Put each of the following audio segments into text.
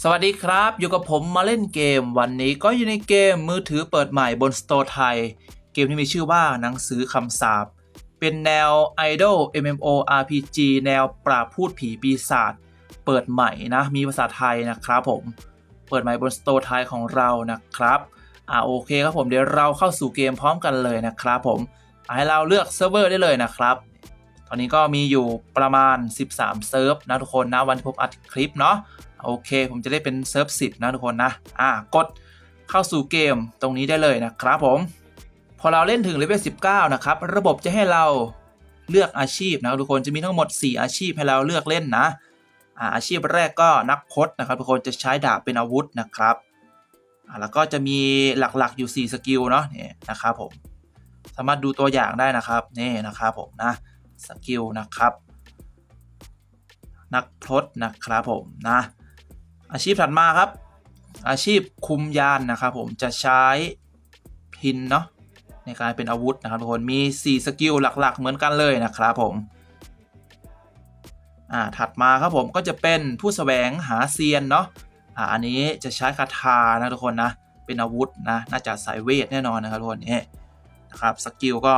สวัสดีครับ อยู่กับผมมาเล่นเกม วันนี้ก็อยู่ในเกมมือถือเปิดใหม่บนสโตร์ไทย เกมที่มีชื่อว่าหนังสือคำสาปเป็นแนว Idol MMO RPG แนวปราบพูดผีปีศาจเปิดใหม่นะ มีภาษาไทยนะครับผม เปิดใหม่บนสโตร์ไทยของเรานะครับ อ่าโอเคครับผมเดี๋ยวเราเข้าสู่เกมพร้อมกันเลยนะครับผมให้เราเลือกเซิร์ฟเวอร์ได้เลยนะครับ อนนี้ก็มีอยู่ประมาณ 13 เซิร์ฟนะทุกคนนะวันที่ผมอัดคลิปเนาะโอเค ผมจะได้เป็นเซิร์ฟสินะทุกคนนะอ่ากดเข้าสู่เกมตรงนี้ได้เลยนะครับผม พอเราเล่นถึงเลเวล19 นะครับ ระบบจะให้เราเลือกอาชีพนะทุกคนจะมีทั้งหมด 4 อาชีพให้เราเลือกเล่นนะอาชีพแรกก็นักพจน์นะครับทุกคนจะใช้ดาบเป็นอาวุธนะครับแล้วก็จะมีหลักๆอยู่ 4 สกิลเนาะนี่นะครับผมสามารถดูตัวอย่างได้นะครับนี่นะครับผมนะ สกิลนะครับ นักพรตนะครับผมนะอาชีพถัดมาครับ อาชีพคุมยานนะครับผมจะใช้พินเนาะในการเป็นอาวุธนะครับทุกคนมี 4 สกิลหลักๆ เหมือนกันเลยนะครับผมอ่าถัดมาครับผมก็จะเป็นผู้แสวงหาเซียนเนาะอ่าอันนี้จะใช้คาถานะทุกคนนะเป็นอาวุธนะน่าจะสายเวทแน่นอนนะครับทุกคนนี่นะครับสกิลก็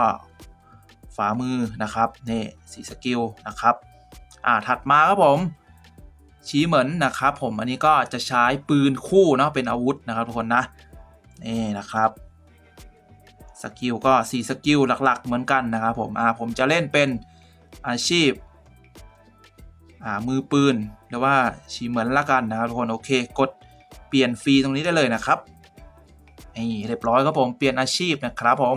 ฝ่ามือนะครับนี่สสกิลนะครับอ่าถัดมาครับผมชี้เหมือนนะครับผมอันนี้ก็จะใช้ปืนคู่เนาะเป็นอาวุธนะครับทุกคนนะนี่นะครับสกิลก็4สกิลหลักๆ เหมือนกันนะครับผมอ่าผมจะเล่นเป็นอาชีพอ่ามือปืนหรือว่าชี้เหมือนละกันนะครับทุกคนโอเคกดเปลี่ยนฟรีตรงนี้ได้เลยนะครับนี่เรียบร้อยครับผมเปลี่ยนอาชีพนะครับผม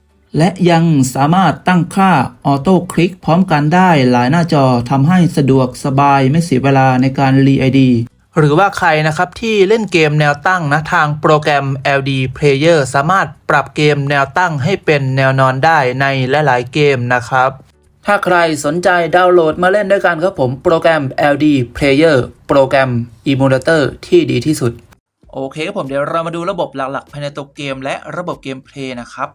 และยังสามารถตั้งค่าออโต้คลิกพร้อมกันได้หลายหน้าจอทำให้สะดวกสบายไม่เสียเวลาในการรีไอดีหรือว่าใครนะครับที่เล่นเกมแนวตั้งนะทางโปรแกรม LD Player สามารถปรับเกมแนวตั้งให้เป็นแนวนอนได้ในหลายๆเกมนะครับ ถ้าใครสนใจดาวน์โหลดมาเล่นด้วยกันครับผมโปรแกรม LD Player โปรแกรม Emulator ที่ดีที่สุด โอเคครับผมเดี๋ยวเรามาดูระบบหลักๆ ภายในตัวเกมและระบบเกมเพลย์นะครับ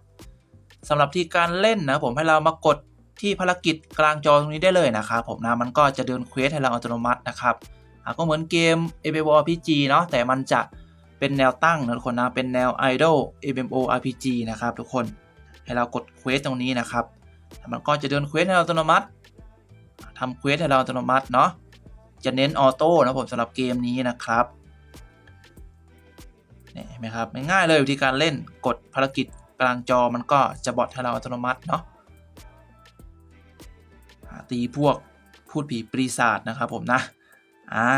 สำหรับที่การเล่นนะผมให้เรามากดที่ภารกิจกลางจอตรงนี้ได้เลยนะครับผมนะมันก็จะเดินเควสให้เราอัตโนมัตินะครับก็เหมือนเกม MMORPG เนาะแต่มันจะเป็นแนวตั้งนะทุกคนนะเป็นแนว Idol MMORPG นะครับทุกคนให้เรากดเควสตรงนี้นะครับมันก็จะเดินเควสให้เราอัตโนมัติทำเควสให้เราอัตโนมัติเนาะจะเน้นออโต้นะผมสำหรับเกมนี้นะครับเนี่เห็นไหมครับง่ายเลยวิธีการเล่นกดภารกิจ กลางจอมันก็จะบอทให้เราอัตโนมัติเนาะตีพวกพูดผีปีศาจนะครับผมนะอ่า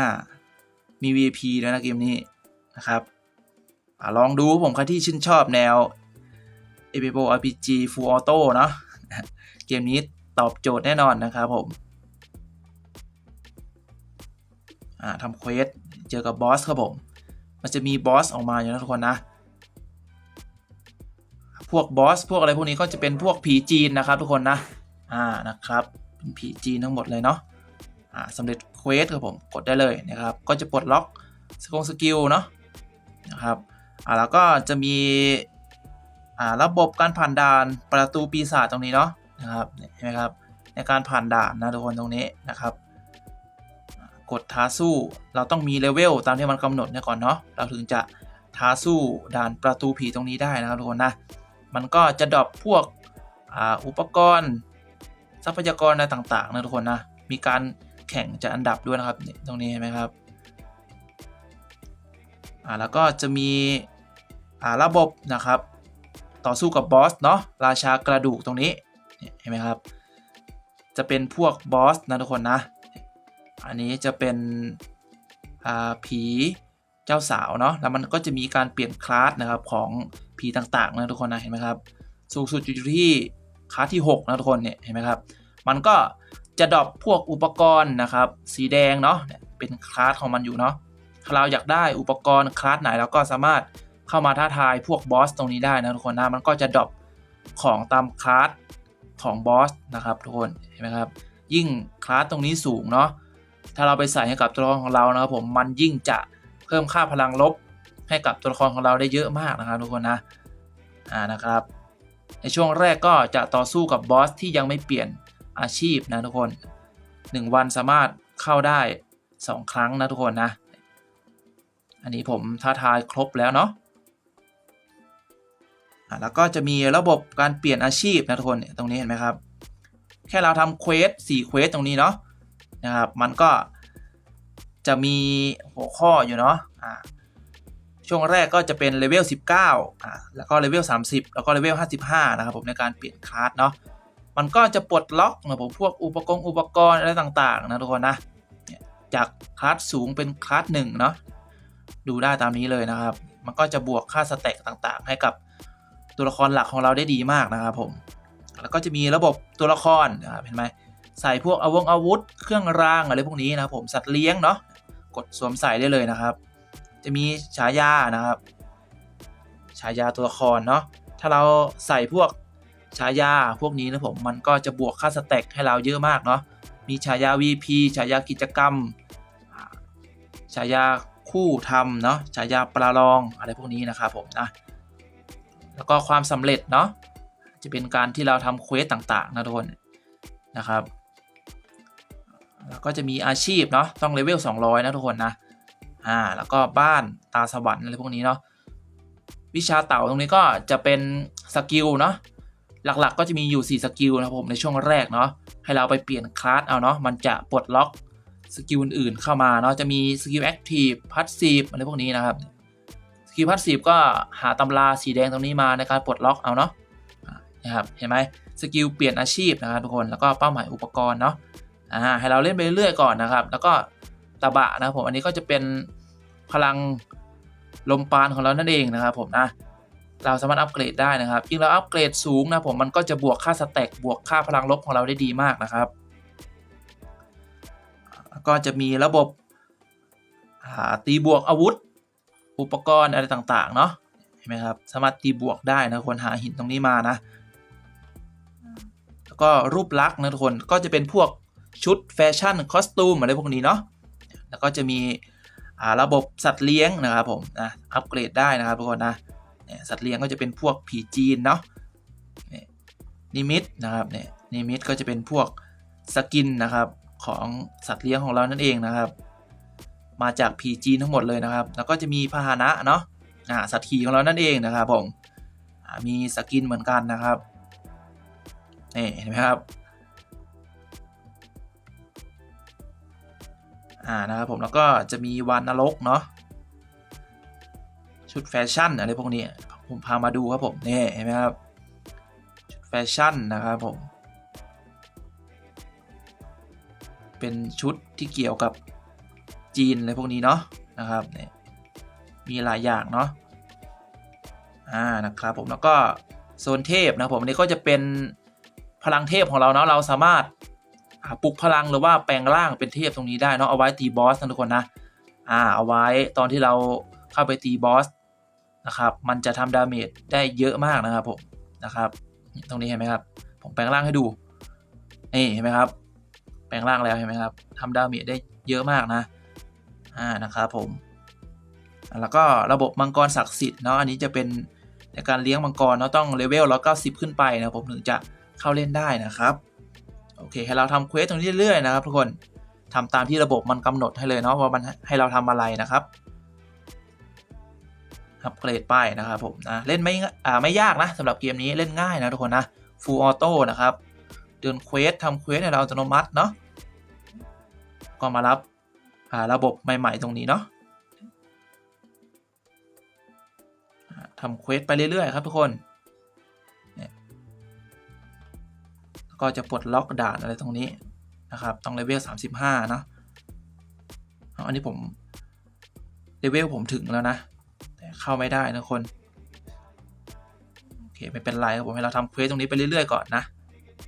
มี VIP แล้วนะเกมนี้นะครับอลองดูผมใครที่ชื่นชอบแนว MMO RPG Full Auto เนาะเกมนี้ตอบโจทย์แน่นอนนะครับผมทำเควสเจอกับบอสครับผม มันจะมีบอสออกมาอยู่นะทุกคนนะ พวกบอสพวกอะไรพวกนี้ก็จะเป็นพวกผีจีนนะครับทุกคนนะอ่านะครับเป็นผีจีนทั้งหมดเลยเนาะอ่าสำเร็จเควสครับผมกดได้เลยนะครับ ก็จะปลดล็อกสกงสกิลเนาะนะครับอ่าแล้วก็จะมีอ่าระบบการผ่านด่านประตูปีศาจตรงนี้เนาะนะครับเห็นไหมครับในการผ่านด่านนะทุกคนตรงนี้นะครับ กดท้าสู้เราต้องมีเลเวลตามที่มันกำหนดเนี่ยก่อนเนาะเราถึงจะท้าสู้ด่านประตูผีตรงนี้ได้นะครับทุกคนนะ มันก็จะดรอปพวกออุปกรณ์ทรัพยากรอะไรต่างๆนะทุกคนนะ มีการแข่งจะอันดับด้วยนะครับตรงนี้เห็นไหมครับอ่าแล้วก็จะมีอ่าระบบนะครับ ต่อสู้กับบอสเนาะราชากระดูกตรงนี้เนี่ยเห็นไหมครับ จะเป็นพวกบอสนะทุกคนนะ อันนี้จะเป็นอ่าผี เจ้าสาวเนาะแล้วมันก็จะมีการเปลี่ยนคลาสนะครับของผีต่างๆนะทุกคนนะเห็นไหมครับสูงสุดอยู่ที่คลาสที่ 6 นะทุกคนเนี่ยเห็นไหมครับมันก็จะดรอปพวกอุปกรณ์นะครับสีแดงเนาะเป็นคลาสของมันอยู่เนาะถ้าเราอยากได้อุปกรณ์คลาสไหนเราก็สามารถเข้ามาท้าทายพวกบอสตรงนี้ได้นะทุกคนนะมันก็จะดรอปของตามคลาสของบอสนะครับทุกคนเห็นไหมครับยิ่งคลาสตรงนี้สูงเนาะถ้าเราไปใส่ให้กับตัวของเรานะครับผมมันยิ่งจะ เพิ่มค่าพลังลบให้กับตัวละครของเราได้เยอะมากนะครับทุกคนนะอ่านะครับ ในช่วงแรกก็จะต่อสู้กับบอสที่ยังไม่เปลี่ยนอาชีพนะทุกคน 1 วันสามารถเข้าได้ 2 ครั้งนะทุกคนนะ อันนี้ผมท้าทายครบแล้วเนาะอะแล้วก็จะมีระบบการเปลี่ยนอาชีพนะทุกคนตรงนี้เห็นไหมครับ แค่เราทำเควส4เควสตรงนี้เนาะนะครับ มันก็ จะมีหัวข้ออยู่เนาะอ่าช่วงแรกก็จะเป็นเลเวล 19อ่าแล้วก็เลเวล 30 แล้วก็เลเวล 55 นะครับผมในการเปลี่ยนคลาสเนาะ มันก็จะปลดล็อกนะผมพวกอุปกรณ์อุปกรณ์อะไรต่างๆ นะทุกคนนะ จากคลาสสูงเป็นคลาสหนึ่งเนาะ ดูได้ตามนี้เลยนะครับ มันก็จะบวกค่าสเต็กต่างๆ ให้กับตัวละครหลักของเราได้ดีมากนะครับผม แล้วก็จะมีระบบตัวละครนะครับเห็นไหม ใส่พวกอาวงอาวุธ เครื่องรางอะไรพวกนี้นะครับผมสัตว์เลี้ยงเนาะกดสวมใส่ได้เลยนะครับ จะมีฉายานะครับ ฉายาตัวละครเนาะถ้าเราใส่พวกฉายาพวกนี้นะผมมันก็จะบวกค่าสเต็กให้เราเยอะมากเนาะมีฉายา VP ฉายากิจกรรมฉายาคู่ทำเนาะฉายาปลาลองอะไรพวกนี้นะครับผมนะแล้วก็ความสำเร็จเนาะจะเป็นการที่เราทำเควสต่างๆนะทุกคนนะครับ ก็จะมีอาชีพเนาะต้องเลเวล200 นะทุกคนนะอ่าแล้วก็บ้านตาสวรรค์อะไรพวกนี้เนาะวิชาเต่าตรงนี้ก็จะเป็นสกิลเนาะหลักๆก็จะมีอยู่ 4 สกิลนะผมในช่วงแรกเนาะให้เราไปเปลี่ยนคลาสเอาเนาะมันจะปลดล็อกสกิลอื่นๆเข้ามาเนาะจะมีสกิลแอคทีฟพัสซีฟอะไรพวกนี้นะครับสกิลพัสซีฟก็หาตำราสีแดงตรงนี้มาในการปลดล็อกเอาเนาะนะครับเห็นไหมสกิลเปลี่ยนอาชีพนะครับทุกคนแล้วก็เป้าหมายอุปกรณ์เนาะ อ่าให้เราเล่นไปเรื่อยๆก่อนนะครับ แล้วก็ตะบะนะครับผมอันนี้ก็จะเป็นพลังลมปานของเรานั่นเองนะครับผมนะเราสามารถอัปเกรดได้นะครับยิ่งเราอัปเกรดสูงนะผมมันก็จะบวกค่าสแต็กบวกค่าพลังลบของเราได้ดีมากนะครับ ก็จะมีระบบตีบวกอาวุธ อุปกรณ์อะไรต่างๆเนาะเห็นไหมครับสามารถตีบวกได้นะควรหาหินตรงนี้มานะ แล้วก็รูปลักษณ์นะทุกคนก็จะเป็นพวก ชุดแฟชั่นคอสตูมอะไรพวกนี้เนาะแล้วก็จะมีระบบสัตว์เลี้ยงนะครับผมนะอัปเกรดได้นะครับทุกคนนะสัตว์เลี้ยงก็จะเป็นพวกผีจีนเนาะเนี่ยนิมิตนะครับเนี่ยนิมิตก็จะเป็นพวกสกินนะครับของสัตว์เลี้ยงของเรานั่นเองนะครับ มาจากผีจีนทั้งหมดเลยนะครับ แล้วก็จะมีพาหนะเนาะสัตว์ขี่ของเรานั่นเองนะครับผมมีสกินเหมือนกันนะครับนี่เห็นไหมครับ อ่านะครับผมแล้วก็จะมีวานนรกเนาะชุดแฟชั่นอะไรพวกนี้ผมพามาดูครับผมนี่เห็นไหมครับชุดแฟชั่นนะครับผม เป็นชุดที่เกี่ยวกับจีนอะไรพวกนี้เนาะนะครับเนี่ยมีหลายอย่างเนาะอ่านะครับผมแล้วก็โซนเทพนะผมนนี้ก็จะเป็นพลังเทพของเราเนาะเราสามารถ ปลุกพลังหรือว่าแปลงร่างเป็นเทพตรงนี้ได้เนาะเอาไว้ตีบอสนะทุกคนนะอ่าเอาไว้ตอนที่เราเข้าไปตีบอสนะครับมันจะทำดาเมจได้เยอะมากนะครับผมนะครับตรงนี้เห็นไหมครับ ผมแปลงร่างให้ดูนี่เห็นไหมครับ แปลงร่างแล้วเห็นไหมครับทำดาเมจได้เยอะมากนะอ่านะครับผมแล้วก็ระบบมังกรศักดิ์สิทธิ์เนาะอันนี้จะเป็นในการเลี้ยงมังกรเนาะต้องเลเวล190 ขึ้นไปนะผมถึงจะเข้าเล่นได้นะครับ โอเค ให้เราทำเควสตรงนี้เรื่อยๆนะครับทุกคนทำตามที่ระบบมันกำหนดให้เลยเนาะว่ามันให้เราทำอะไรนะครับอัปเกรดไปนะครับผมนะเล่นไม่อ่าไม่ยากนะสำหรับเกมนี้เล่นง่ายนะทุกคนนะ full auto นะครับ เดินเควสทำเควสให้เราอัตโนมัติเนาะก็มารับอ่าระบบใหม่ ๆ ตรงนี้เนาะทำเควสไปเรื่อยๆ ครับทุกคน ก็จะปลดล็อกด่านอะไรตรงนี้นะครับต้องเลเวล 35นาะเอาอันนี้ผมเลเวลผมถึงแล้วนะ แต่เข้าไม่ได้นะคน โอเค ไม่เป็นไรครับผมให้เราทำเควสตรงนี้ไปเรื่อยๆก่อนนะ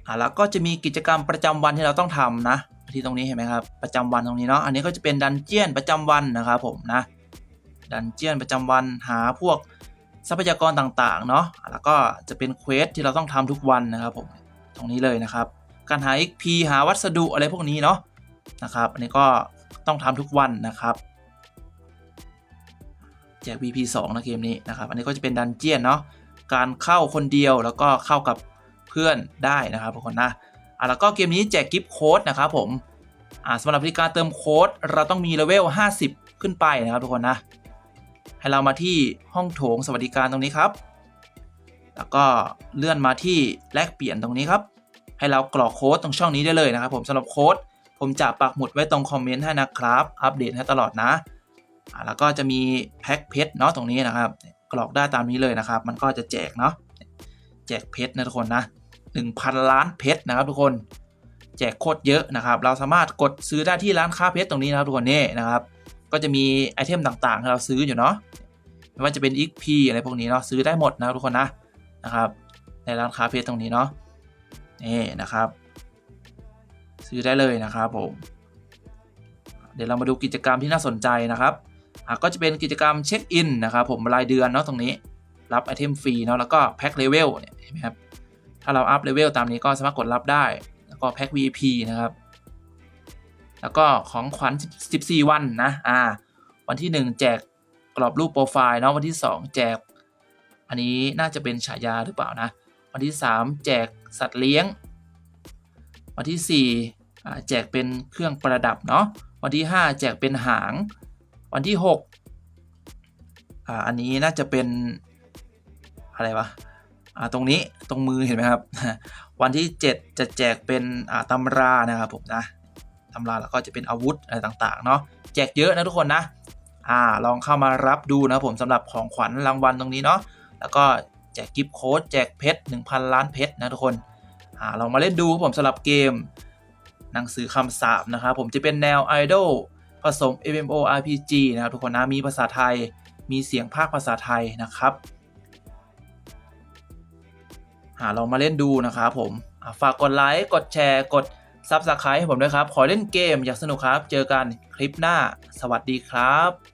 อ่แล้วก็จะมีกิจกรรมประจำวันที่เราต้องทำนะ ที่ตรงนี้เห็นไหมครับ ประจำวันตรงนี้เนาะอันนี้ก็จะเป็นดันเจียนประจำวันนะครับผมนะดันเจียนประจำวันหาพวกทรัพยากรต่างๆเนาะแล้วก็จะเป็นเควสที่เราต้องทำทุกวันนะครับผม รงนี้เลยนะครับ การหา XP หาวัสดุอะไรพวกนี้เนาะนะครับ อันนี้ก็ต้องทำทุกวันนะครับแจก VP 2นะเกมนี้นะครับ อันนี้ก็จะเป็นดันเจียนเนาะ การเข้าคนเดียวแล้วก็เข้ากับเพื่อนได้นะครับทุกคนนะอะแล้วก็เกมนี้แจกกิฟต์โค้ดนะครับผมอ่าสำหรับวิธีการเติมโค้ดเราต้องมีเลเวล 50 ขึ้นไปนะครับทุกคนนะ ให้เรามาที่ห้องโถงสวัสดิการตรงนี้ครับ แล้วก็เลื่อนมาที่แลกเปลี่ยนตรงนี้ครับ ให้เรากรอกโค้ดตรงช่องนี้ได้เลยนะครับผมสำหรับโค้ดผมจะปักหมุดไว้ตรงคอมเมนต์ให้นะครับ อัปเดตให้ตลอดนะแล้วก็จะมีแพ็คเพชรเนาะตรงนี้นะครับ กรอกได้ตามนี้เลยนะครับ มันก็จะแจกเนาะแจกเพชรนะทุกคนนะ1,000 ล้านเพชรนะครับทุกคน แจกโคตรเยอะนะครับ เราสามารถกดซื้อได้ที่ร้านค้าเพชรตรงนี้นะครับทุกคนนี่นะครับ ก็จะมีไอเทมต่างๆให้เราซื้ออยู่เนาะไม่ว่าจะเป็น XP อะไรพวกนี้เนาะซื้อได้หมดนะครับทุกคนนะนะครับ ในร้านค้าเพชรตรงนี้เนาะ นี่นะครับ ซื้อได้เลยนะครับผมเดี๋ยวเรามาดูกิจกรรมที่น่าสนใจนะครับก็จะเป็นกิจกรรมเช็คอินนะครับผมรายเดือนเนาะตรงนี้รับไอเทมฟรีเนาะแล้วก็แพ็คเลเวลเนี่ยเห็นไหมครับถ้าเราอัพเลเวลตามนี้ก็สามารถกดรับได้ แล้วก็แพ็ค VIP นะครับ แล้วก็ของขวัญ 14 วันนะอ่าวันที่ 1 แจกกรอบรูปโปรไฟล์เนาะวันที่ 2 แจก อันนี้น่าจะเป็นฉายาหรือเปล่านะ วันที่ 3 แจก สัตว์เลี้ยง วันที่4อ่แจกเป็นเครื่องประดับเนาะวันที่ 5 แจกเป็นหาง วันที่6อ่าอันนี้น่าจะเป็นอะไรวะอ่าตรงนี้ตรงมือเห็นไหมครับ วันที่ 7 จะแจกเป็นอ่าตำรานะครับผมนะตำราแล้วก็จะเป็นอาวุธอะไรต่างๆเนาะแจกเยอะนะทุกคนนะอ่าลองเข้ามารับดูนะผมสำหรับของขวัญรางวัลตรงนี้เนาะแล้วก็ แจกกิฟต์โค้ดแจกเพชร1,000 ล้านเพชรนะทุกคนอ่าลองมาเล่นดูครับผมสำหรับเกม หนังสือคำสาปนะครับผมจะเป็นแนวไอดอลผสม MMORPG นะครับทุกคนนะมีภาษาไทยมีเสียงภาคภาษาไทยนะครับหาลองมาเล่นดูนะครับผมฝากกดไลค์กดแชร์กด Subscribe ให้ผมด้วยครับ ขอเล่นเกมอยากสนุกครับ เจอกันคลิปหน้า สวัสดีครับ